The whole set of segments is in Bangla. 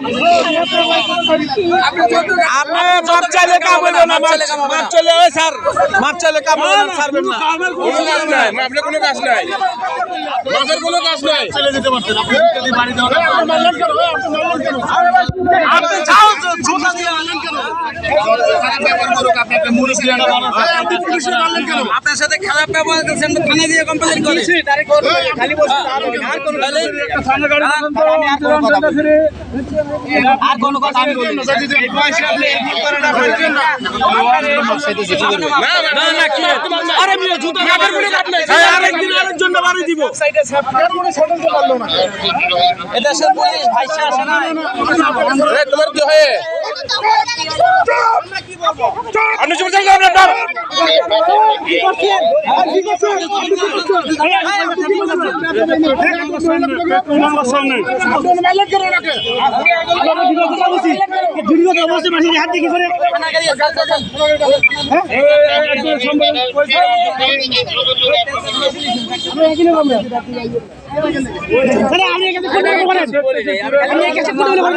Yeah. আপনি মাপ চাইলে কাম হইল না মাপ মাপ ওই স্যার মাপ চাইলে কাম হইল না ছাড়বেন না। কোনো কাজ নাই মাপলে কোনো কাজ নাই। মাপের কোনো কাজ নাই। আপনি যাও জুতা দিয়ে আনলেন কেন? আপনার সাথে খারাপ ব্যবহার করছেন তো দিয়ে কমপ্লেন করে। খালি আর কোন কথা আমি বলি না। এই বয়সে আপনি এই ভুল না, বলছেন না। না, না, কি? আরে মিয়া, জুতা কাজ নাই। এই আরেকদিন আরেকজন বাড়ি দিব। এটা সব বলি, ভাই সে আসে না। তোমার কি হয় আপনি চুপ থাকলে আপনার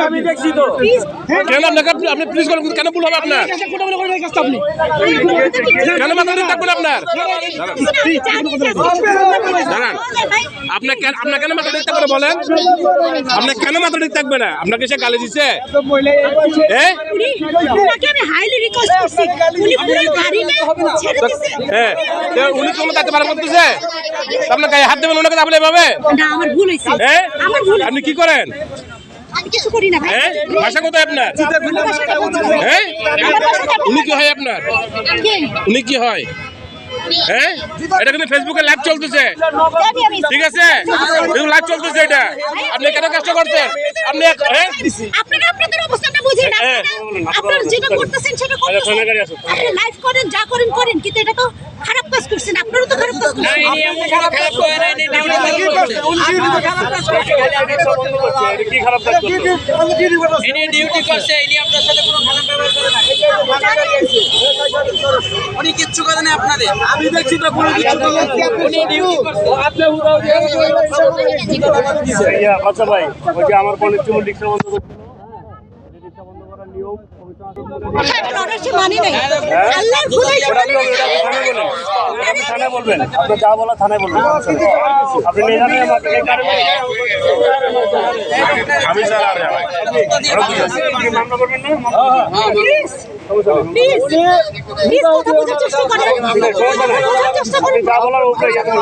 আমি দেখছি তো। কেন আপনাকে আপনি পুলিশ করেন কেন ভুল হবে আপনার? কেন মাথা থাকবেন আপনার? দাঁড়ান। আপনার কেন আপনার কেন মাথা ঠিক থাকবে বলেন? আপনার কেন মাথা ঠিক থাকবে না? আপনাকে সে গালি দিছে? উনি হ্যাঁ কোনো তাতে পারা করতেছে। আপনার গায়ে হাত দেবেন ওনাকে তাহলে এভাবে? ভুল ভুল আপনি কি করেন? কিছু করি না ভাই। ভাষা কোথায় আপনার? হ্যাঁ উনি কি হয় আপনার? উনি কি হয়? হ্যাঁ এটা কিন্তু ফেসবুকে লাইভ চলতেছে। ঠিক আছে? লাইভ চলতেছে এটা। আপনি কেন কষ্ট করছেন আপনি আপনারা আপনাদের বুঝেন। আপনারা আপনারা যেটা করতেছেন সেটা করতেছেন। থানায় গাড়ি আসো। আপনি লাইভ করেন যা করেন করেন। কিন্তু এটা তো খারাপ কাজ করছেন? আপনারা তো খারাপ কাজ করছেন। খারাপ কাজ করে নাই, নি, ডিউটি করছে। কি খারাপ কাজ করছ? ইনি ডিউটি করছে ইনি আপনার সাথে কোনো খারাপ ব্যবহার করে নাই। উনি কিচ্ছু করেন আপনাদের। আমি দেখছি তো কোনো কিছু করেন উনি ডিউটি করছে ইয়া বাচ্চা ভাই ওই যে আমার বোনের চুমুর রিক্সা বন্ধ করার নিয়ম মানি নাই। আল্লাহর ভুলে ওটা আপনি ওটা আপনি থানায় বলবেন? আপনি যা বলা থানায় বলবেন। আপনি নিয়ে যাবেন আমি স্যার আর মামলা করবেন না? প্লিজ প্লিজ কথা বোঝার চেষ্টা করেন বোঝার চেষ্টা করেন যা বলার উপরে যাবেন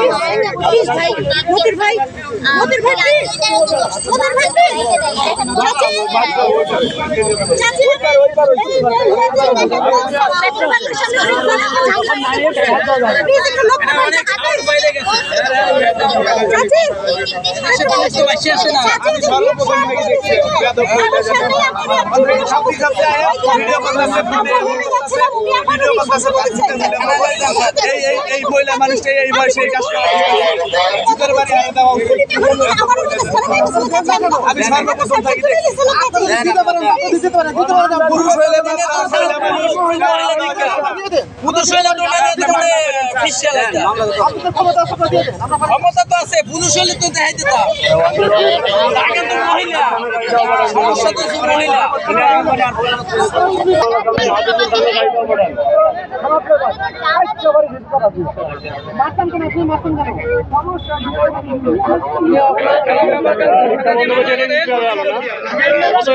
প্লিজ ভাই মতির ভাই মতির ভাই প্লিজ মতির ভাই প্লিজ চাচি চাচি প্লিজ একটু লোক অনেক আমার বাইরে গেছে চাচি এই এই এই মহিলা মানুষটা এই বয়সে এই কাজ করে জুতার বাড়ি আরে দেওয়া উচিত। আমি সর্বপ্রথম থাকি পুরুষ হইলে হইলে। ক্ষমতা তো আছে পুরুষ হইলে তো দেখাই দিতাম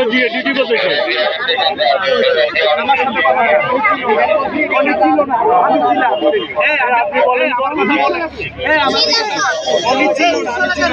ডিউটি আপনি বলেন আমার কথা বলেন আমি ছিল না আমি ছিলাম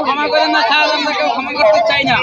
ক্ষমা করেন না স্যার আমরা কেউ ক্ষমা করতে চাই না